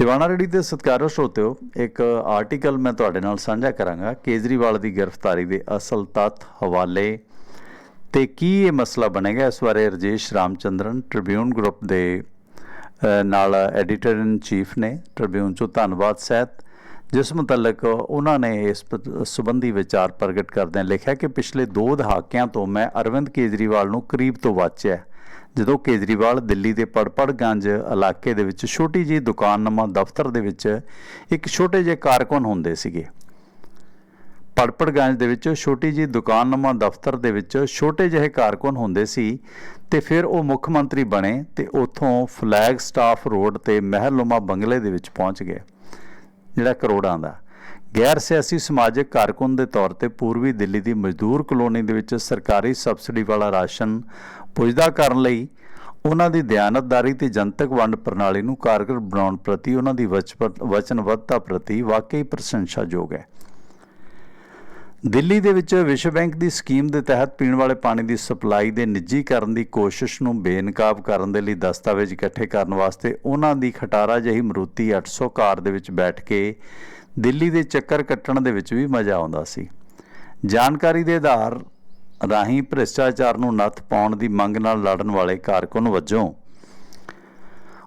Tiwana ready ਦੇ ਸਤਿਕਾਰਯੋਗ ਸਰੋਤਿਓ, ਇੱਕ ਆਰਟੀਕਲ ਮੈਂ ਤੁਹਾਡੇ ਨਾਲ ਸਾਂਝਾ ਕਰਾਂਗਾ ਕੇਜਰੀਵਾਲ ਦੀ ਗ੍ਰਿਫਤਾਰੀ ਦੇ ਅਸਲ ਤੱਥ ਹਵਾਲੇ ਤੇ ਕੀ ਇਹ ਮਸਲਾ ਬਣੇਗਾ? ਇਸ ਬਾਰੇ ਰਜੇਸ਼ ਰਾਮਚੰਦਰਨ ਟ੍ਰਿਬਿਊਨ ਗਰੁੱਪ ਦੇ ਨਾਲ ਐਡੀਟਰ ਇਨ ਚੀਫ ਨੇ ਟ੍ਰਿਬਿਊਨ ਚੋਂ ਧੰਨਵਾਦ ਸਹਿਤ, ਜਿਸ ਮੁਤਲਕ ਉਹਨਾਂ ਨੇ ਇਸ ਪ- ਸੰਬੰਧੀ ਵਿਚਾਰ ਪ੍ਰਗਟ ਕਰਦਿਆਂ ਲਿਖਿਆ ਕਿ ਪਿਛਲੇ ਦੋ ਦਹਾਕਿਆਂ ਤੋਂ ਮੈਂ ਅਰਵਿੰਦ ਕੇਜਰੀਵਾਲ ਨੂੰ ਕਰੀਬ ਤੋਂ ਵਾਚਿਆ। ਜਦੋਂ ਕੇਜਰੀਵਾਲ ਦਿੱਲੀ ਦੇ ਪੜਪੜਗੰਜ ਇਲਾਕੇ ਦੇ ਵਿੱਚ ਛੋਟੀ ਜਿਹੀ ਦੁਕਾਨਨਮਾ ਦਫ਼ਤਰ ਦੇ ਵਿੱਚ ਇੱਕ ਛੋਟੇ ਜਿਹੇ ਕਾਰਕੁਨ ਹੁੰਦੇ ਸੀਗੇ। ਪੜਪੜਗੰਜ ਦੇ ਵਿੱਚ ਛੋਟੀ ਜਿਹੀ ਦੁਕਾਨਨਮਾ ਦਫ਼ਤਰ ਦੇ ਵਿੱਚ ਛੋਟੇ ਜਿਹੇ ਕਾਰਕੁਨ ਹੁੰਦੇ ਸੀ ਤੇ ਫਿਰ ਉਹ ਮੁੱਖ ਮੰਤਰੀ ਬਣੇ ਤੇ ਉੱਥੋਂ ਫਲੈਗ ਸਟਾਫ ਰੋਡ ਤੇ ਮਹਿਲਨੁਮਾ ਬੰਗਲੇ ਦੇ ਵਿੱਚ ਪਹੁੰਚ ਗਏ, ਜਿਹੜਾ ਕਰੋੜਾਂ ਦਾ। ਗੈਰ ਸਿਆਸੀ ਸਮਾਜਿਕ ਕਾਰਕੁਨ ਦੇ ਤੌਰ ਤੇ ਪੂਰਬੀ ਦਿੱਲੀ ਦੀ ਮਜ਼ਦੂਰ ਕਲੋਨੀ ਦੇ ਵਿੱਚ ਸਰਕਾਰੀ ਸਬਸਿਡੀ ਵਾਲਾ ਰਾਸ਼ਨ ਪੁੱਜਦਾ ਕਰਨ ਲਈ ਉਹਨਾਂ ਦੀ ਦਿਆਨਤਦਾਰੀ ਤੇ ਜਨਤਕ ਵੰਡ ਪ੍ਰਣਾਲੀ ਨੂੰ ਕਾਰਗਰ ਬਣਾਉਣ ਪ੍ਰਤੀ ਉਹਨਾਂ ਦੀ ਵਚਨਬੱਧਤਾ ਪ੍ਰਤੀ ਵਾਕਈ ਪ੍ਰਸ਼ੰਸਾਯੋਗ ਹੈ। ਦਿੱਲੀ ਦੇ ਵਿੱਚ ਵਿਸ਼ਵ ਬੈਂਕ ਦੀ ਸਕੀਮ ਦੇ ਤਹਿਤ ਪੀਣ ਵਾਲੇ ਪਾਣੀ ਦੀ ਸਪਲਾਈ ਦੇ ਨਿੱਜੀਕਰਨ ਦੀ ਕੋਸ਼ਿਸ਼ ਨੂੰ ਬੇਨਕਾਬ ਕਰਨ ਦੇ ਲਈ ਦਸਤਾਵੇਜ਼ ਇਕੱਠੇ ਕਰਨ ਵਾਸਤੇ ਉਹਨਾਂ ਦੀ ਖਟਾਰਾ ਜਿਹੀ ਮਰੂਤੀ 800 ਕਾਰ ਦੇ ਵਿੱਚ ਬੈਠ ਕੇ ਦਿੱਲੀ ਦੇ ਚੱਕਰ ਕੱਟਣ ਦੇ ਵਿੱਚ ਵੀ ਮਜ਼ਾ ਆਉਂਦਾ ਸੀ। ਜਾਣਕਾਰੀ ਦੇ ਆਧਾਰ ਰਾਹੀਂ ਭ੍ਰਿਸ਼ਟਾਚਾਰ ਨੂੰ ਨੱਥ ਪਾਉਣ ਦੀ ਮੰਗ ਨਾਲ ਲੜਨ ਵਾਲੇ ਕਾਰਕੁਨ ਵਜੋਂ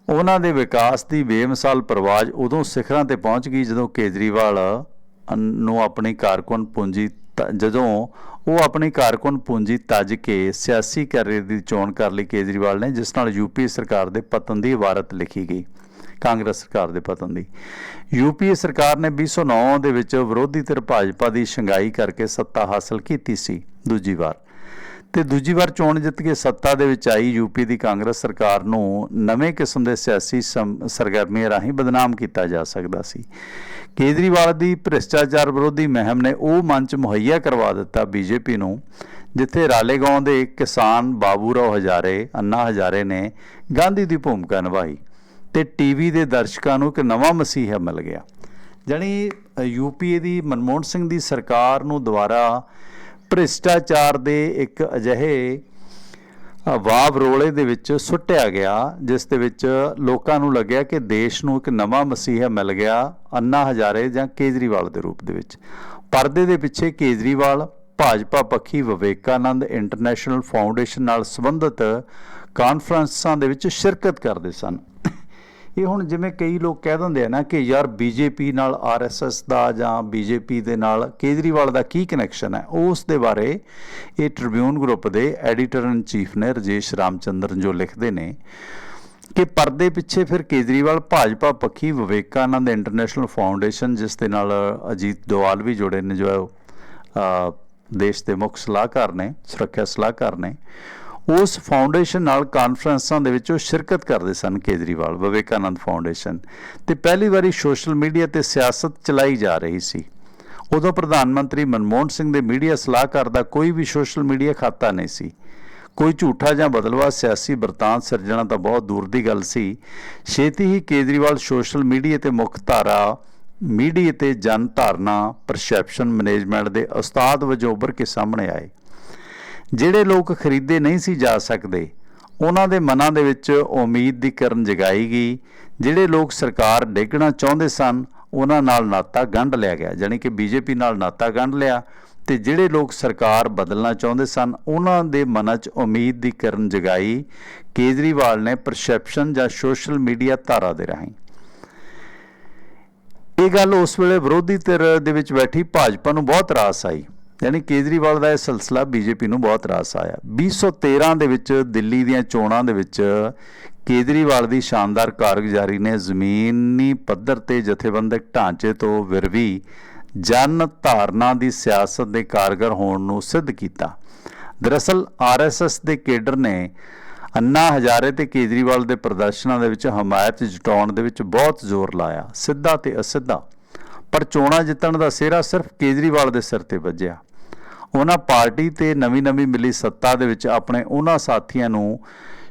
ਉਹਨਾਂ ਦੇ ਵਿਕਾਸ ਦੀ ਬੇਮਿਸਾਲ ਪ੍ਰਵਾਜ ਉਦੋਂ ਸਿਖਰਾਂ ਤੇ ਪਹੁੰਚ ਗਈ ਜਦੋਂ ਕੇਜਰੀਵਾਲ ਨੂੰ ਆਪਣੀ ਕਾਰਕੁਨ ਪੂੰਜੀ ਜਦੋਂ ਉਹ ਆਪਣੀ ਕਾਰਕੁਨ ਪੂੰਜੀ ਤਜ ਕੇ ਸਿਆਸੀ ਕਰੀਅਰ ਦੀ ਚੋਣ ਕਰ ਲਈ ਕੇਜਰੀਵਾਲ ਨੇ, ਜਿਸ ਨਾਲ ਯੂਪੀ ਸਰਕਾਰ ਦੇ ਪਤਨ ਦੀ ਇਬਾਰਤ ਲਿਖੀ ਗਈ। ਕਾਂਗਰਸ ਸਰਕਾਰ ਦੇ ਪਤਨ ਦੀ। ਯੂਪੀਏ ਸਰਕਾਰ ਨੇ 2009 ਦੇ ਵਿੱਚ ਵਿਰੋਧੀ ਧਿਰ ਭਾਜਪਾ ਦੀ ਸ਼ੰਗਾਈ ਕਰਕੇ ਸੱਤਾ ਹਾਸਲ ਕੀਤੀ ਸੀ ਦੂਜੀ ਵਾਰ। ਤੇ ਦੂਜੀ ਵਾਰ ਚੋਣ ਜਿੱਤ ਕੇ ਸੱਤਾ ਦੇ ਵਿੱਚ ਆਈ ਯੂਪੀ ਦੀ ਕਾਂਗਰਸ ਸਰਕਾਰ ਨੂੰ ਨਵੇਂ ਕਿਸਮ ਦੇ ਸਿਆਸੀ ਸਰਗਰਮੀਆਂ ਰਾਹੀਂ ਬਦਨਾਮ ਕੀਤਾ ਜਾ ਸਕਦਾ ਸੀ। ਕੇਜਰੀਵਾਲ ਦੀ ਭ੍ਰਿਸ਼ਟਾਚਾਰ ਵਿਰੋਧੀ ਮਹਿਮ ਨੇ ਉਹ ਮੰਚ ਮੁਹੱਈਆ ਕਰਵਾ ਦਿੱਤਾ ਬੀਜੇਪੀ ਨੂੰ, ਜਿੱਥੇ ਰਾਲੇਗਾਉਂ ਦੇ ਕਿਸਾਨ ਬਾਬੂ ਰਾਓ ਹਜ਼ਾਰੇ, ਅੰਨਾ ਹਜ਼ਾਰੇ ਨੇ ਗਾਂਧੀ ਦੀ ਭੂਮਿਕਾ ਨਿਭਾਈ। ਤੇ ਟੀਵੀ ਦੇ ਦਰਸ਼ਕਾਂ ਨੂੰ ਇੱਕ ਨਵਾਂ ਮਸੀਹਾ ਮਿਲ ਗਿਆ। ਜਾਣੀ ਯੂਪੀਏ ਦੀ ਮਨਮੋਹਨ ਸਿੰਘ ਦੀ ਸਰਕਾਰ ਨੂੰ ਦੁਬਾਰਾ ਭ੍ਰਿਸ਼ਟਾਚਾਰ ਦੇ ਇੱਕ ਅਜਿਹੇ ਅ, ਵਾਵ ਰੋਲੇ ਦੇ ਵਿੱਚ ਸੁੱਟਿਆ ਗਿਆ ਜਿਸ ਦੇ ਵਿੱਚ ਲੋਕਾਂ ਨੂੰ ਲੱਗਿਆ ਕਿ ਦੇਸ਼ ਨੂੰ ਇੱਕ ਨਵਾਂ ਮਸੀਹਾ ਮਿਲ ਗਿਆ ਅੰਨਾ ਹਜ਼ਾਰੇ ਜਾਂ ਕੇਜਰੀਵਾਲ ਦੇ ਰੂਪ ਦੇ ਵਿੱਚ। ਪਰਦੇ ਦੇ ਪਿੱਛੇ ਕੇਜਰੀਵਾਲ ਭਾਜਪਾ ਪੱਖੀ ਵਿਵੇਕਾਨੰਦ ਇੰਟਰਨੈਸ਼ਨਲ ਫਾਊਂਡੇਸ਼ਨ ਨਾਲ ਸੰਬੰਧਿਤ ਕਾਨਫਰੰਸਾਂ ਦੇ ਵਿੱਚ ਸ਼ਿਰਕਤ ਕਰਦੇ ਸਨ। ਇਹ ਹੁਣ ਜਿਵੇਂ ਕਈ ਲੋਕ ਕਹਿ ਦਿੰਦੇ ਆ ਨਾ ਕਿ ਯਾਰ ਬੀਜੇਪੀ ਨਾਲ ਆਰਐਸਐਸ ਦਾ ਜਾਂ ਬੀਜੇਪੀ ਦੇ ਨਾਲ ਕੇਜਰੀਵਾਲ ਦਾ ਕੀ ਕਨੈਕਸ਼ਨ ਹੈ? ਉਸ ਦੇ ਬਾਰੇ ਇਹ ਟ੍ਰਿਬਿਊਨ ਗਰੁੱਪ ਦੇ ਐਡੀਟਰ ਇਨ ਚੀਫ ਨੇ ਰਜੇਸ਼ ਰਾਮਚੰਦਰਨ ਜੋ ਲਿਖਦੇ ਨੇ ਕਿ ਪਰਦੇ ਪਿੱਛੇ ਫਿਰ ਕੇਜਰੀਵਾਲ ਭਾਜਪਾ ਪੱਖੀ ਵਿਵੇਕਾਨੰਦ ਇੰਟਰਨੈਸ਼ਨਲ ਫਾਊਂਡੇਸ਼ਨ ਜਿਸ ਦੇ ਨਾਲ ਅਜੀਤ ਦੋਵਾਲ ਵੀ ਜੁੜੇ ਨੇ ਜੋ ਅ, ਦੇਸ਼ ਦੇ ਮੁੱਖ ਸਲਾਹਕਾਰ ਨੇ ਸੁਰੱਖਿਆ ਸਲਾਹਕਾਰ ਨੇ ਉਸ ਫਾਊਂਡੇਸ਼ਨ ਨਾਲ ਕਾਨਫਰੰਸਾਂ ਦੇ ਵਿੱਚ ਉਹ ਸ਼ਿਰਕਤ ਕਰਦੇ ਸਨ, ਕੇਜਰੀਵਾਲ, ਵਿਵੇਕਾਨੰਦ ਫਾਊਂਡੇਸ਼ਨ ਤੇ ਪਹਿਲੀ ਵਾਰੀ ਸੋਸ਼ਲ ਮੀਡੀਆ ਤੇ ਸਿਆਸਤ ਚਲਾਈ ਜਾ ਰਹੀ ਸੀ। ਉਦੋਂ ਪ੍ਰਧਾਨ ਮੰਤਰੀ ਮਨਮੋਹਨ ਸਿੰਘ ਦੇ ਮੀਡੀਆ ਸਲਾਹਕਾਰ ਦਾ ਕੋਈ ਵੀ ਸੋਸ਼ਲ ਮੀਡੀਆ ਖਾਤਾ ਨਹੀਂ ਸੀ। ਕੋਈ ਝੂਠਾ ਜਾਂ ਬਦਲਵਾ ਸਿਆਸੀ ਵਰਤਾਂਤ ਸਿਰਜਣਾ ਤਾਂ ਬਹੁਤ ਦੂਰ ਦੀ ਗੱਲ ਸੀ। ਛੇਤੀ ਹੀ ਕੇਜਰੀਵਾਲ ਸੋਸ਼ਲ ਮੀਡੀਆ ਤੇ ਮੁੱਖ ਧਾਰਾ ਮੀਡੀਆ ਤੇ ਜਨ ਧਾਰਨਾ ਪਰਸੈਪਸ਼ਨ ਮੈਨੇਜਮੈਂਟ ਦੇ ਉਸਤਾਦ ਵਜੋਂ ਉੱਭਰ ਕੇ ਸਾਹਮਣੇ ਆਏ। ਜਿਹੜੇ ਲੋਕ ਖਰੀਦੇ ਨਹੀਂ ਸੀ ਜਾ ਸਕਦੇ, ਉਹਨਾਂ ਦੇ ਮਨਾਂ ਦੇ ਵਿੱਚ ਉਮੀਦ ਦੀ ਕਿਰਨ ਜਗਾਈ ਗਈ। ਜਿਹੜੇ ਲੋਕ ਸਰਕਾਰ ਡੇਗਣਾ ਚਾਹੁੰਦੇ ਸਨ, ਉਹਨਾਂ ਨਾਲ ਨਾਤਾ ਗੰਢ ਲਿਆ ਗਿਆ, ਜਾਣੀ ਕਿ ਬੀਜੇਪੀ ਨਾਲ ਨਾਤਾ ਗੰਢ ਲਿਆ। ਤੇ ਜਿਹੜੇ ਲੋਕ ਸਰਕਾਰ ਬਦਲਣਾ ਚਾਹੁੰਦੇ ਸਨ, ਉਹਨਾਂ ਦੇ ਮਨਾਂ 'ਚ ਉਮੀਦ ਦੀ ਕਿਰਨ ਜਗਾਈ। ਕੇਜਰੀਵਾਲ ਨੇ ਪਰਸੈਪਸ਼ਨ ਜਾਂ ਸੋਸ਼ਲ ਮੀਡੀਆ ਧਾਰਾ ਦੇ ਰਾਹੀਂ। ਇਹ ਗੱਲ ਉਸ ਵੇਲੇ ਵਿਰੋਧੀ ਧਿਰ ਦੇ ਵਿੱਚ ਬੈਠੀ ਭਾਜਪਾ ਨੂੰ ਬਹੁਤ ਰਾਸ ਆਈ। ਯਾਨੀ ਕੇਜਰੀਵਾਲ ਦਾ ਇਹ ਸਿਲਸਿਲਾ ਬੀਜੇਪੀ ਨੂੰ ਬਹੁਤ ਰਾਸ ਆਇਆ। 2013 ਦੇ ਵਿੱਚ ਦਿੱਲੀ ਦੀਆਂ ਚੋਣਾਂ ਦੇ ਵਿੱਚ ਕੇਜਰੀਵਾਲ ਦੀ ਸ਼ਾਨਦਾਰ ਕਾਰਗੁਜ਼ਾਰੀ ਨੇ ਜ਼ਮੀਨੀ ਪੱਧਰ ਤੇ ਜਥੇਬੰਦਕ ਢਾਂਚੇ ਤੋਂ ਵਿਰਵੀ ਜਨ ਧਾਰਨਾ ਦੀ ਸਿਆਸਤ ਦੇ ਕਾਰਗਰ ਹੋਣ ਨੂੰ ਸਿੱਧ ਕੀਤਾ। ਦਰਅਸਲ ਆਰਐਸਐਸ ਦੇ ਕੇਡਰ ਨੇ ਅੰਨਾ ਹਜ਼ਾਰੇ ਤੇ ਕੇਜਰੀਵਾਲ ਦੇ ਪ੍ਰਦਰਸ਼ਨਾਂ ਦੇ ਵਿੱਚ ਹਮਾਇਤ ਜਟਾਉਣ ਦੇ ਵਿੱਚ ਬਹੁਤ ਜ਼ੋਰ ਲਾਇਆ। ਸਿੱਧਾ ਤੇ ਅਸਿੱਧਾ ਪਰ ਚੋਣਾਂ ਜਿੱਤਣ ਦਾ ਸਿਹਰਾ ਸਿਰਫ ਕੇਜਰੀਵਾਲ ਦੇ ਸਿਰ ਤੇ ਵੱਜਿਆ। ਉਹਨਾਂ ਪਾਰਟੀ ਤੇ ਨਵੀਂ-ਨਵੀਂ ਮਿਲੀ ਸੱਤਾ ਦੇ ਵਿੱਚ ਆਪਣੇ ਉਹਨਾਂ ਸਾਥੀਆਂ ਨੂੰ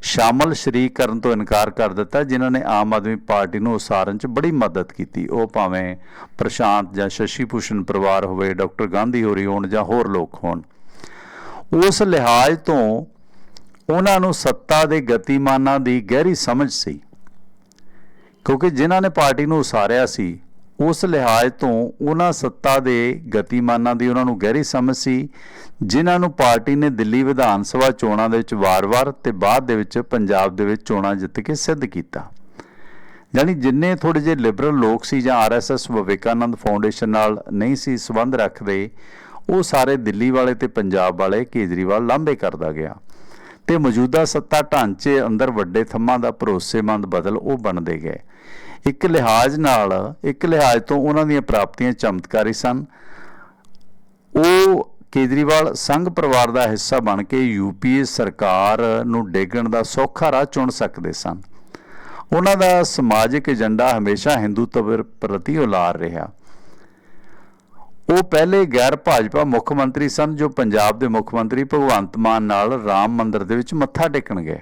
ਸ਼ਾਮਲ ਸ਼ਰੀਕ ਕਰਨ ਤੋਂ ਇਨਕਾਰ ਕਰ ਦਿੱਤਾ, ਜਿਨ੍ਹਾਂ ਨੇ ਆਮ ਆਦਮੀ ਪਾਰਟੀ ਨੂੰ ਉਸਾਰਨ 'ਚ ਬੜੀ ਮਦਦ ਕੀਤੀ। ਉਹ ਭਾਵੇਂ ਪ੍ਰਸ਼ਾਂਤ ਜਾਂ ਸ਼ਸ਼ੀ ਭੂਸ਼ਣ ਪਰਿਵਾਰ ਹੋਵੇ, ਡਾਕਟਰ ਗਾਂਧੀ ਹੋਰੀ ਹੋਣ ਜਾਂ ਹੋਰ ਲੋਕ ਹੋਣ। ਉਸ ਲਿਹਾਜ਼ ਤੋਂ ਉਹਨਾਂ ਨੂੰ ਸੱਤਾ ਦੇ ਗਤੀਮਾਨਾਂ ਦੀ ਗਹਿਰੀ ਸਮਝ ਸੀ, ਕਿਉਂਕਿ ਜਿਨ੍ਹਾਂ ਨੇ ਪਾਰਟੀ ਨੂੰ ਉਸਾਰਿਆ ਸੀ ਉਸ ਲਿਹਾਜ਼ ਤੋਂ ਉਹਨਾਂ ਸੱਤਾ ਦੇ ਗਤੀਮਾਨਾਂ ਦੀ ਉਹਨਾਂ ਨੂੰ ਗਹਿਰੀ ਸਮਝ ਸੀ, ਜਿਨ੍ਹਾਂ ਨੂੰ ਪਾਰਟੀ ਨੇ ਦਿੱਲੀ ਵਿਧਾਨ ਸਭਾ ਚੋਣਾਂ ਦੇ ਵਿੱਚ ਵਾਰ-ਵਾਰ ਤੇ ਬਾਅਦ ਦੇ ਵਿੱਚ ਪੰਜਾਬ ਦੇ ਵਿੱਚ ਚੋਣਾਂ ਜਿੱਤ ਕੇ ਸਿੱਧ ਕੀਤਾ। ਯਾਨੀ ਜਿੰਨੇ ਥੋੜੇ ਜਿਹੇ ਲਿਬਰਲ ਲੋਕ ਸੀ ਜਾਂ ਆਰਐਸਐਸ ਵਿਵੇਕਾਨੰਦ ਫਾਊਂਡੇਸ਼ਨ ਨਾਲ ਨਹੀਂ ਸੀ ਸੰਬੰਧ ਰੱਖਦੇ, ਉਹ ਸਾਰੇ ਦਿੱਲੀ ਵਾਲੇ ਤੇ ਪੰਜਾਬ ਵਾਲੇ ਕੇਜਰੀਵਾਲ ਲਾਂਭੇ ਕਰਦਾ ਗਿਆ ਤੇ ਮੌਜੂਦਾ ਸੱਤਾ ਢਾਂਚੇ ਅੰਦਰ ਵੱਡੇ ਥੰਮਾਂ ਦਾ ਭਰੋਸੇਮੰਦ ਬਦਲ ਉਹ ਬਣਦੇ ਗਏ। ਇੱਕ ਲਿਹਾਜ਼ ਨਾਲ, ਇੱਕ ਲਿਹਾਜ਼ ਤੋਂ ਉਹਨਾਂ ਦੀਆਂ ਪ੍ਰਾਪਤੀਆਂ ਚਮਤਕਾਰੀ ਸਨ। ਉਹ ਕੇਜਰੀਵਾਲ ਸੰਘ ਪਰਿਵਾਰ ਦਾ ਹਿੱਸਾ ਬਣ ਕੇ ਯੂਪੀਏ ਸਰਕਾਰ ਨੂੰ ਡੇਗਣ ਦਾ ਸੌਖਾ ਰਾਹ ਚੁਣ ਸਕਦੇ ਸਨ। ਉਹਨਾਂ ਦਾ ਸਮਾਜਿਕ ਏਜੰਡਾ ਹਮੇਸ਼ਾ ਹਿੰਦੂਤਵ ਪ੍ਰਤੀ ਉਲਾਰ ਰਿਹਾ। ਉਹ ਪਹਿਲੇ ਗੈਰ ਭਾਜਪਾ ਮੁੱਖ ਮੰਤਰੀ ਸਨ, ਜੋ ਪੰਜਾਬ ਦੇ ਮੁੱਖ ਮੰਤਰੀ ਭਗਵੰਤ ਮਾਨ ਨਾਲ ਰਾਮ ਮੰਦਿਰ ਦੇ ਵਿੱਚ ਮੱਥਾ ਟੇਕਣ ਗਏ।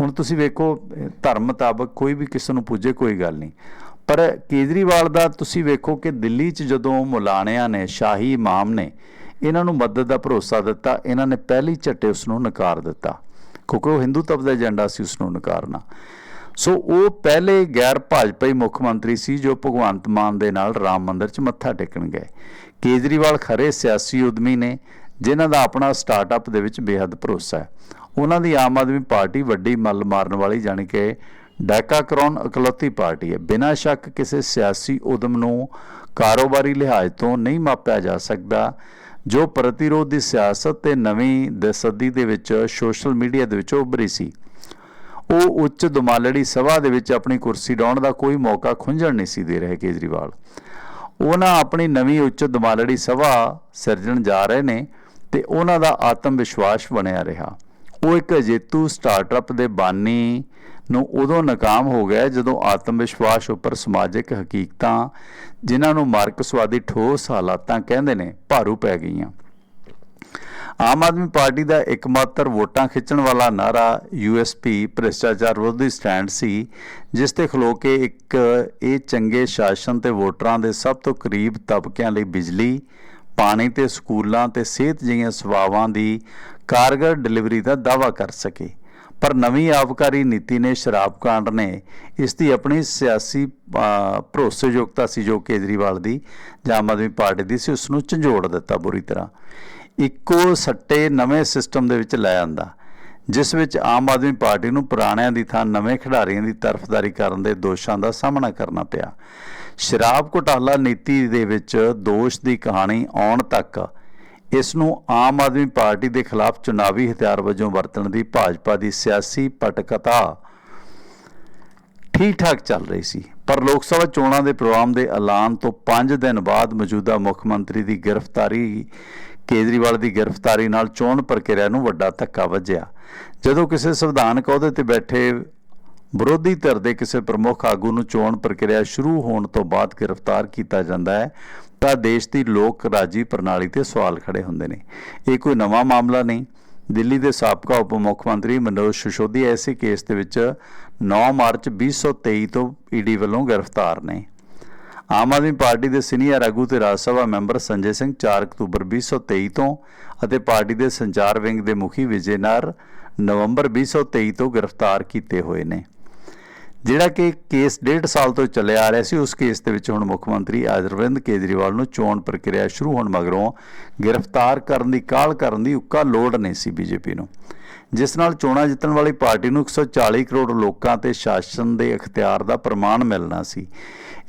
ਹੁਣ ਤੁਸੀਂ ਵੇਖੋ ਧਰਮ ਮੁਤਾਬਕ ਕੋਈ ਵੀ ਕਿਸੇ ਨੂੰ ਪੁੱਜੇ ਕੋਈ ਗੱਲ ਨਹੀਂ। ਪਰ ਕੇਜਰੀਵਾਲ ਦਾ ਤੁਸੀਂ ਵੇਖੋ ਕਿ ਦਿੱਲੀ 'ਚ ਜਦੋਂ ਮੁਲਾਣਿਆਂ ਨੇ, ਸ਼ਾਹੀ ਇਮਾਮ ਨੇ ਇਹਨਾਂ ਨੂੰ ਮਦਦ ਦਾ ਭਰੋਸਾ ਦਿੱਤਾ, ਇਹਨਾਂ ਨੇ ਪਹਿਲੀ ਝੱਟੇ ਉਸ ਨੂੰ ਨਕਾਰ ਦਿੱਤਾ। ਕਿਉਂਕਿ ਉਹ ਹਿੰਦੂਤਵ ਦਾ ਏਜੰਡਾ ਸੀ ਉਸ ਨੂੰ ਨਕਾਰਨਾ। ਸੋ ਉਹ ਪਹਿਲੇ ਗੈਰ ਭਾਜਪਾਈ ਮੁੱਖ ਮੰਤਰੀ ਸੀ ਜੋ ਭਗਵੰਤ ਮਾਨ ਦੇ ਨਾਲ ਰਾਮ ਮੰਦਿਰ 'ਚ ਮੱਥਾ ਟੇਕਣ ਗਏ। ਕੇਜਰੀਵਾਲ ਖਰੇ ਸਿਆਸੀ ਉਦਮੀ ਨੇ, ਜਿਨ੍ਹਾਂ ਦਾ ਆਪਣਾ ਸਟਾਰਟਅਪ ਦੇ ਵਿੱਚ ਬੇਹੱਦ ਭਰੋਸਾ ਹੈ। ਉਹਨਾਂ ਦੀ ਆਮ ਆਦਮੀ ਪਾਰਟੀ ਵੱਡੀ ਮੱਲ ਮਾਰਨ ਵਾਲੀ, ਜਾਣੀ ਕਿ ਡਾਕਾ ਕਰਾਉਣ ਇਕਲੌਤੀ ਪਾਰਟੀ ਹੈ। ਬਿਨਾਂ ਸ਼ੱਕ ਕਿਸੇ ਸਿਆਸੀ ਉਦਮ ਨੂੰ ਕਾਰੋਬਾਰੀ ਲਿਹਾਜ਼ ਤੋਂ ਨਹੀਂ ਮਾਪਿਆ ਜਾ ਸਕਦਾ, ਜੋ ਪ੍ਰਤੀਰੋਧ ਦੀ ਸਿਆਸਤ ਤੇ ਨਵੀਂ ਦ- ਦੇ ਵਿੱਚ ਸੋਸ਼ਲ ਮੀਡੀਆ ਦੇ ਵਿੱਚ ਉੱਭਰੀ ਸੀ। ਉਹ ਉੱਚ ਦੁਮਾਲੜੀ ਸਭਾ ਦੇ ਵਿੱਚ ਆਪਣੀ ਕੁਰਸੀ ਡਾਉਣ ਦਾ ਕੋਈ ਮੌਕਾ ਖੁੰਝਣ ਨਹੀਂ ਸੀ ਦੇ ਰਹੇ ਕੇਜਰੀਵਾਲ। ਉਹਨਾਂ ਆਪਣੀ ਨਵੀਂ ਉੱਚ ਦੁਮਾਲੜੀ ਸਭਾ ਸਿਰਜਣ ਜਾ ਰਹੇ ਨੇ ਤੇ ਉਹਨਾਂ ਦਾ ਆਤਮ ਵਿਸ਼ਵਾਸ ਬਣਿਆ ਰਿਹਾ। ਉਹ ਇੱਕ ਅਜੇਤੂ ਸਟਾਰਟਅਪ ਦੇ ਬਾਨੀ ਨੂੰ ਉਦੋਂ ਨਾਕਾਮ ਹੋ ਗਿਆ ਜਦੋਂ ਆਤਮ ਵਿਸ਼ਵਾਸ ਉੱਪਰ ਸਮਾਜਿਕ ਹਕੀਕਤਾਂ, ਜਿਨ੍ਹਾਂ ਨੂੰ ਮਾਰਕਸਵਾਦੀ ਠੋਸ ਹਾਲਾਤਾਂ ਕਹਿੰਦੇ ਨੇ, ਭਾਰੂ ਪੈ ਗਈਆਂ। ਆਮ ਆਦਮੀ ਪਾਰਟੀ ਦਾ ਇੱਕਮਾਤਰ ਵੋਟਾਂ ਖਿੱਚਣ ਵਾਲਾ ਨਾਰਾ ਯੂਐਸਪੀ ਭ੍ਰਿਸ਼ਟਾਚਾਰ ਵਿਰੋਧੀ ਸਟੈਂਡ ਸੀ, ਜਿਸ ਤੇ ਖਲੋ ਕੇ ਇੱਕ ਇਹ ਚੰਗੇ ਸ਼ਾਸਨ ਤੇ ਵੋਟਰਾਂ ਦੇ ਸਭ ਤੋਂ ਕਰੀਬ ਤਬਕਿਆਂ ਲਈ ਬਿਜਲੀ, ਪਾਣੀ ਤੇ ਸਕੂਲਾਂ ਤੇ ਸਿਹਤ ਜਿਹੀਆਂ ਸੇਵਾਵਾਂ ਦੀ ਕਾਰਗਰ ਡਿਲੀਵਰੀ ਦਾ ਦਾਅਵਾ ਕਰ ਸਕੇ। ਪਰ ਨਵੀਂ ਆਬਕਾਰੀ ਨੀਤੀ ਨੇ ਸ਼ਰਾਬ ਕਾਂਡ ਨੇ ਇਸ ਦੀ ਆਪਣੀ ਸਿਆਸੀ ਭਰੋਸੇਯੋਗਤਾ ਸੀ ਜੋ ਕੇਜਰੀਵਾਲ ਦੀ ਜਾਂ ਆਮ ਆਦਮੀ ਪਾਰਟੀ ਦੀ ਸੀ ਉਸ ਨੂੰ ਝੰਜੋੜ ਦਿੱਤਾ ਬੁਰੀ ਤਰ੍ਹਾਂ। ਇੱਕੋ ਸੱਟੇ ਨਵੇਂ ਸਿਸਟਮ ਦੇ ਵਿੱਚ ਲੈ ਆਂਦਾ, ਜਿਸ ਵਿੱਚ ਆਮ ਆਦਮੀ ਪਾਰਟੀ ਨੂੰ ਪੁਰਾਣਿਆਂ ਦੀ ਥਾਂ ਨਵੇਂ ਖਿਡਾਰੀਆਂ ਦੀ ਤਰਫਦਾਰੀ ਕਰਨ ਦੇ ਦੋਸ਼ਾਂ ਦਾ ਸਾਹਮਣਾ ਕਰਨਾ ਪਿਆ। ਸ਼ਰਾਬ ਘੁਟਾਲਾ ਨੀਤੀ ਦੇ ਵਿੱਚ ਦੋਸ਼ ਦੀ ਕਹਾਣੀ ਆਉਣ ਤੱਕ ਇਸ ਨੂੰ ਆਮ ਆਦਮੀ ਪਾਰਟੀ ਦੇ ਖਿਲਾਫ ਚੁਣਾਵੀ ਹਥਿਆਰ ਵਜੋਂ ਵਰਤਣ ਦੀ ਭਾਜਪਾ ਦੀ ਸਿਆਸੀ ਪਟਕਥਾ ਠੀਕ ਠਾਕ ਚੱਲ ਰਹੀ ਸੀ। ਪਰ ਲੋਕ ਸਭਾ ਚੋਣਾਂ ਦੇ ਪ੍ਰੋਗਰਾਮ ਦੇ ਐਲਾਨ ਤੋਂ 5 ਦਿਨ ਬਾਅਦ ਮੌਜੂਦਾ ਮੁੱਖ ਮੰਤਰੀ ਦੀ ਗ੍ਰਿਫਤਾਰੀ, ਕੇਜਰੀਵਾਲ ਦੀ ਗ੍ਰਿਫਤਾਰੀ ਨਾਲ ਚੋਣ ਪ੍ਰਕਿਰਿਆ ਨੂੰ ਵੱਡਾ ਧੱਕਾ ਵੱਜਿਆ। ਜਦੋਂ ਕਿਸੇ ਸੰਵਿਧਾਨਕ ਅਹੁਦੇ ਤੇ ਬੈਠੇ ਵਿਰੋਧੀ ਧਿਰ ਦੇ ਕਿਸੇ ਪ੍ਰਮੁੱਖ ਆਗੂ ਨੂੰ ਚੋਣ ਪ੍ਰਕਿਰਿਆ ਸ਼ੁਰੂ ਹੋਣ ਤੋਂ ਬਾਅਦ ਗ੍ਰਿਫਤਾਰ ਕੀਤਾ ਜਾਂਦਾ ਹੈ, ਤਾਂ ਦੇਸ਼ ਦੀ ਲੋਕ ਰਾਜੀ ਪ੍ਰਣਾਲੀ ਤੇ ਸਵਾਲ ਖੜੇ ਹੁੰਦੇ ਨੇ। ਇਹ ਕੋਈ ਨਵਾਂ ਮਾਮਲਾ ਨਹੀਂ। ਦਿੱਲੀ ਦੇ ਸਾਬਕਾ ਉਪ ਮੁੱਖ ਮੰਤਰੀ ਮਨੋਜ ਸਿਸੋਦੀਆ ਐਸੇ ਕੇਸ ਦੇ ਵਿੱਚ 9 ਮਾਰਚ 2023 ਤੋਂ ਈਡੀ ਵੱਲੋਂ ਗ੍ਰਿਫਤਾਰ ਨੇ। ਆਮ ਆਦਮੀ ਪਾਰਟੀ ਦੇ ਸੀਨੀਅਰ ਆਗੂ ਤੇ ਰਾਜ ਸਭਾ ਮੈਂਬਰ ਸੰਜੇ ਸਿੰਘ 4 ਅਕਤੂਬਰ 2023 ਤੋਂ ਅਤੇ ਪਾਰਟੀ ਦੇ ਸੰਚਾਰ ਵਿੰਗ ਦੇ ਮੁਖੀ ਵਿਜੇ ਨਾਰ ਨਵੰਬਰ 2023 ਤੋਂ ਗ੍ਰਿਫਤਾਰ ਕੀਤੇ ਹੋਏ ਨੇ। ਜਿਹੜਾ ਕਿ ਕੇਸ 1.5 ਸਾਲ ਤੋਂ ਚੱਲਿਆ ਆ ਰਿਹਾ ਸੀ, ਉਸ ਕੇਸ ਦੇ ਵਿੱਚ ਹੁਣ ਮੁੱਖ ਮੰਤਰੀ ਅਰਵਿੰਦ ਕੇਜਰੀਵਾਲ ਨੂੰ ਚੋਣ ਪ੍ਰਕਿਰਿਆ ਸ਼ੁਰੂ ਹੋਣ ਮਗਰੋਂ ਗ੍ਰਿਫਤਾਰ ਕਰਨ ਦੀ ਕਾਹਲ ਕਰਨ ਦੀ ਉੱਕਾ ਲੋੜ ਨਹੀਂ ਸੀ ਬੀਜੇਪੀ ਨੂੰ। ਜਿਸ ਨਾਲ ਚੋਣਾਂ ਜਿੱਤਣ ਵਾਲੀ ਪਾਰਟੀ ਨੂੰ 140 ਕਰੋੜ ਲੋਕਾਂ ਤੇ ਸ਼ਾਸਨ ਦੇ ਅਖਤਿਆਰ ਦਾ ਪ੍ਰਮਾਣ ਮਿਲਣਾ ਸੀ।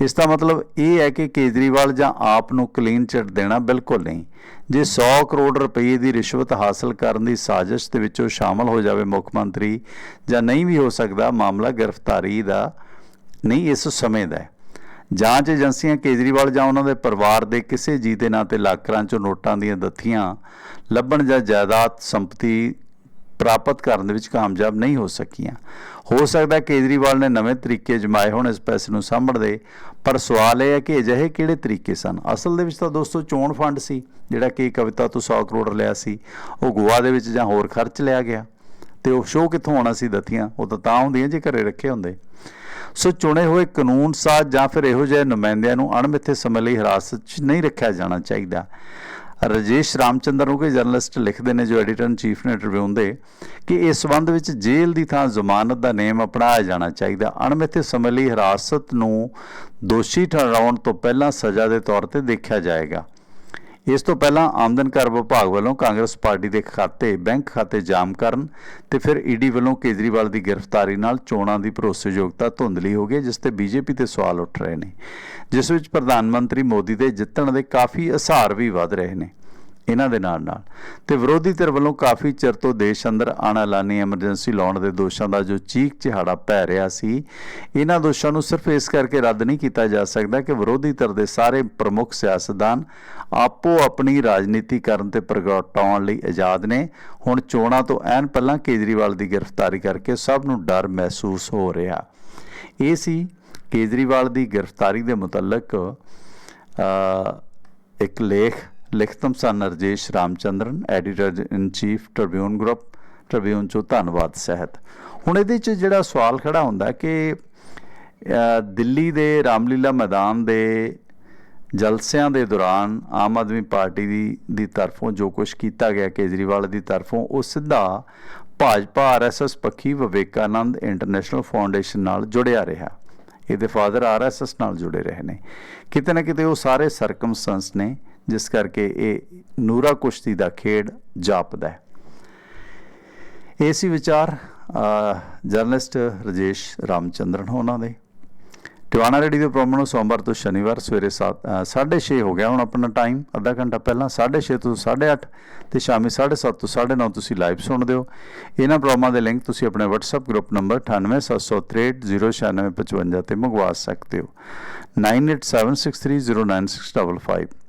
ਇਸ ਦਾ ਮਤਲਬ ਇਹ ਹੈ ਕਿ ਕੇਜਰੀਵਾਲ ਜਾਂ ਆਪ ਨੂੰ ਕਲੀਨ ਚਿੱਟ ਦੇਣਾ ਬਿਲਕੁਲ ਨਹੀਂ। ਜੇ 100 ਕਰੋੜ ਰੁਪਏ ਦੀ ਰਿਸ਼ਵਤ ਹਾਸਲ ਕਰਨ ਦੀ ਸਾਜ਼ਿਸ਼ ਦੇ ਵਿੱਚੋਂ ਸ਼ਾਮਲ ਹੋ ਜਾਵੇ ਮੁੱਖ ਮੰਤਰੀ ਜਾਂ ਨਹੀਂ ਵੀ ਹੋ ਸਕਦਾ, ਮਾਮਲਾ ਗ੍ਰਿਫਤਾਰੀ ਦਾ ਨਹੀਂ, ਇਸ ਸਮੇਂ ਦਾ ਹੈ। ਜਾਂਚ ਏਜੰਸੀਆਂ ਕੇਜਰੀਵਾਲ ਜਾਂ ਉਹਨਾਂ ਦੇ ਪਰਿਵਾਰ ਦੇ ਕਿਸੇ ਜੀ ਦੇ ਨਾਂ ਤੇ ਲੱਖਾਂ ਚੋਂ ਨੋਟਾਂ ਦੀਆਂ ਦੱਥੀਆਂ, ਲੱਭਣ ਜਾਂ ਜਾਇਦਾਦ ਸੰਪਤੀ ਪ੍ਰਾਪਤ ਕਰਨ ਦੇ ਵਿੱਚ ਕਾਮਯਾਬ ਨਹੀਂ ਹੋ ਸਕੀਆਂ। ਹੋ ਸਕਦਾ ਕੇਜਰੀਵਾਲ ਨੇ ਨਵੇਂ ਤਰੀਕੇ ਜਮਾਏ ਹੋਣ ਇਸ ਪੈਸੇ ਨੂੰ ਸਾਂਭਣ ਦੇ ਪਰ ਸਵਾਲ ਇਹ ਹੈ ਕਿ ਅਜਿਹੇ ਕਿਹੜੇ ਤਰੀਕੇ ਸਨ? ਅਸਲ ਦੇ ਵਿੱਚ ਤਾਂ ਦੋਸਤੋ ਚੋਣ ਫੰਡ ਸੀ, ਜਿਹੜਾ ਕਿ ਕਵਿਤਾ ਤੋਂ 100 ਕਰੋੜ ਲਿਆ ਸੀ, ਉਹ ਗੋਆ ਦੇ ਵਿੱਚ ਜਾਂ ਹੋਰ ਖਰਚ ਲਿਆ ਗਿਆ। ਤੇ ਉਹ ਸ਼ੋਅ ਕਿੱਥੋਂ ਆਉਣਾ ਸੀ ਦੱਥੀਆਂ? ਉਹ ਤਾਂ ਤਾਂ ਹੁੰਦੀਆਂ ਜੇ ਘਰੇ ਰੱਖੇ ਹੁੰਦੇ। ਸੋ ਚੁਣੇ ਹੋਏ ਕਾਨੂੰਨ ਸਾਜ਼ ਜਾਂ ਫਿਰ ਇਹੋ ਜਿਹੇ ਨੁਮਾਇੰਦਿਆਂ ਨੂੰ ਅਣਮਿੱਥੇ ਸਮੇਂ ਲਈ ਹਿਰਾਸਤ 'ਚ ਨਹੀਂ ਰੱਖਿਆ ਜਾਣਾ ਚਾਹੀਦਾ। ਰਜੇਸ਼ ਰਾਮਚੰਦਰ ਨੂੰ ਕੋਈ ਜਰਨਲਿਸਟ ਲਿਖਦੇ ਨੇ ਜੋ ਐਡੀਟਰ ਇਨ ਚੀਫ ਨੇ ਟ੍ਰਿਬਿਊਨ ਦੇ ਕਿ ਇਸ ਸੰਬੰਧ ਵਿੱਚ ਜੇਲ੍ਹ ਦੀ ਥਾਂ ਜ਼ਮਾਨਤ ਦਾ ਨੇਮ ਅਪਣਾਇਆ ਜਾਣਾ ਚਾਹੀਦਾ। ਅਣਮਿੱਥੇ ਸਮੇਂ ਲਈ ਹਿਰਾਸਤ ਨੂੰ ਦੋਸ਼ੀ ਠਹਿਰਾਉਣ ਤੋਂ ਪਹਿਲਾਂ ਸਜ਼ਾ ਦੇ ਤੌਰ ਤੇ ਦੇਖਿਆ ਜਾਏਗਾ। ਇਸ ਤੋਂ ਪਹਿਲਾਂ ਆਮਦਨ ਕਰ ਵਿਭਾਗ ਵੱਲੋਂ ਕਾਂਗਰਸ ਪਾਰਟੀ ਦੇ ਖਾਤੇ, ਬੈਂਕ ਖਾਤੇ ਜਾਮ ਕਰਨ ਤੇ ਫਿਰ ਈਡੀ ਵੱਲੋਂ ਕੇਜਰੀਵਾਲ ਦੀ ਗ੍ਰਿਫਤਾਰੀ ਨਾਲ ਚੋਣਾਂ ਦੀ ਭਰੋਸੇਯੋਗਤਾ ਧੁੰਦਲੀ ਹੋ ਗਈ, ਜਿਸ ਤੇ ਬੀਜੇਪੀ ਤੇ ਸਵਾਲ ਉੱਠ ਰਹੇ ਨੇ, ਜਿਸ ਵਿੱਚ ਪ੍ਰਧਾਨ ਮੰਤਰੀ ਮੋਦੀ ਦੇ ਜਿੱਤਣ ਦੇ ਕਾਫੀ ਅਸਾਰ ਵੀ ਵੱਧ ਰਹੇ ਨੇ। ਇਹਨਾਂ ਦੇ ਨਾਲ ਨਾਲ। ਤੇ ਵਿਰੋਧੀ ਧਿਰ ਵੱਲੋਂ ਕਾਫੀ ਚਿਰ ਤੋਂ ਦੇਸ਼ ਅੰਦਰ ਅਣਐਲਾਨੀ ਐਮਰਜੈਂਸੀ ਲਾਉਣ ਦੇ ਦੋਸ਼ਾਂ ਦਾ ਜੋ ਚੀਕ ਚਿਹਾੜਾ ਪੈ ਰਿਹਾ ਸੀ, ਇਹਨਾਂ ਦੋਸ਼ਾਂ ਨੂੰ ਸਿਰਫ ਇਸ ਕਰਕੇ ਰੱਦ ਨਹੀਂ ਕੀਤਾ ਜਾ ਸਕਦਾ ਕਿ ਵਿਰੋਧੀ ਧਿਰ ਦੇ ਸਾਰੇ ਪ੍ਰਮੁੱਖ ਸਿਆਸਤਦਾਨ ਆਪੋ ਆਪਣੀ ਰਾਜਨੀਤੀ ਕਰਨ ਤੇ ਪ੍ਰਗਟਾਉਣ ਲਈ ਆਜ਼ਾਦ ਨੇ। ਹੁਣ ਚੋਣਾਂ ਤੋਂ ਐਨ ਪਹਿਲਾਂ ਕੇਜਰੀਵਾਲ ਦੀ ਗ੍ਰਿਫਤਾਰੀ ਕਰਕੇ ਸਭ ਨੂੰ ਡਰ ਮਹਿਸੂਸ ਹੋ ਰਿਹਾ। ਇਹ ਸੀ ਕੇਜਰੀਵਾਲ ਦੀ ਗ੍ਰਿਫਤਾਰੀ ਦੇ ਮੁਤਲਕ ਇੱਕ ਲੇਖ ਲਿਖਤਮ ਸਨ Rajesh Ramachandran, editor in chief Tribune group, Tribune ਚੋਂ ਧੰਨਵਾਦ, ਸਹਿਤ। ਹੁਣ ਇਹਦੇ 'ਚ ਜਿਹੜਾ ਸਵਾਲ ਖੜਾ ਹੁੰਦਾ ਕਿ ਦਿੱਲੀ ਦੇ ਰਾਮਲੀਲਾ ਮੈਦਾਨ ਦੇ ਜਲਸਿਆਂ ਦੇ ਦੌਰਾਨ ਆਮ ਆਦਮੀ ਪਾਰਟੀ ਦੀ ਦੀ ਤਰਫੋਂ ਜੋ ਕੁਝ ਕੀਤਾ ਗਿਆ ਕੇਜਰੀਵਾਲ ਦੀ ਤਰਫੋਂ, ਉਹ ਸਿੱਧਾ ਭਾਜਪਾ ਆਰਐਸਐਸ ਪੱਖੀ ਵਿਵੇਕਾਨੰਦ ਇੰਟਰਨੈਸ਼ਨਲ ਫਾਊਂਡੇਸ਼ਨ ਨਾਲ ਜੁੜਿਆ ਰਿਹਾ। ਇਹਦੇ ਫਾਦਰ ਆਰਐਸਐਸ ਨਾਲ ਜੁੜੇ ਰਹੇ ਨੇ। ਕਿਤੇ ਨਾ ਕਿਤੇ ਉਹ ਸਾਰੇ ਸਰਕਮਸਟੈਂਸ ਨੇ ਜਿਸ ਕਰਕੇ ਇਹ ਨੂਰਾ ਕੁਸ਼ਤੀ ਦਾ ਖੇਡ ਜਾਪਦਾ ਹੈ ਇਹ ਸੀ ਵਿਚਾਰ ਅ, ਜਰਨਲਿਸਟ ਰਜੇਸ਼ ਰਾਮਚੰਦਰਨ ਉਹਨਾਂ ਦੇ ਟਿਵਾਣਾ ਰੇਡੀ ਦੇ ਪ੍ਰੋਗਰਾਮ ਨੂੰ ਸੋਮਵਾਰ ਤੋਂ ਸ਼ਨੀਵਾਰ ਸਵੇਰੇ 7:30 ਹੋ ਗਿਆ ਹੁਣ ਆਪਣਾ ਟਾਈਮ ਅੱਧਾ ਘੰਟਾ ਪਹਿਲਾਂ 6:30 ਤੋਂ 8:30 ਤੇ ਸ਼ਾਮੀ 7:30 ਤੋਂ 9:30 ਤੁਸੀਂ ਲਾਈਵ ਸੁਣਦੇ ਹੋ ਇਹਨਾਂ ਪ੍ਰੋਗਰਾਮਾਂ ਦੇ ਲਿੰਕ ਤੁਸੀਂ ਆਪਣੇ WhatsApp ਗਰੁੱਪ ਨੰਬਰ 9876309655 ਤੇ ਮੰਗਵਾ ਸਕਦੇ ਹੋ 9876309655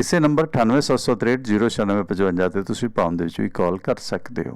ਇਸੇ ਨੰਬਰ 9876309655 ਤੇ ਤੁਸੀਂ ਪਾਉਣ ਦੇ ਵਿੱਚ ਵੀ ਕਾਲ ਕਰ ਸਕਦੇ ਹੋ।